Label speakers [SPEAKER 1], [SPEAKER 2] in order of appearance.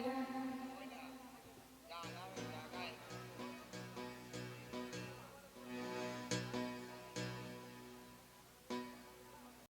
[SPEAKER 1] lugar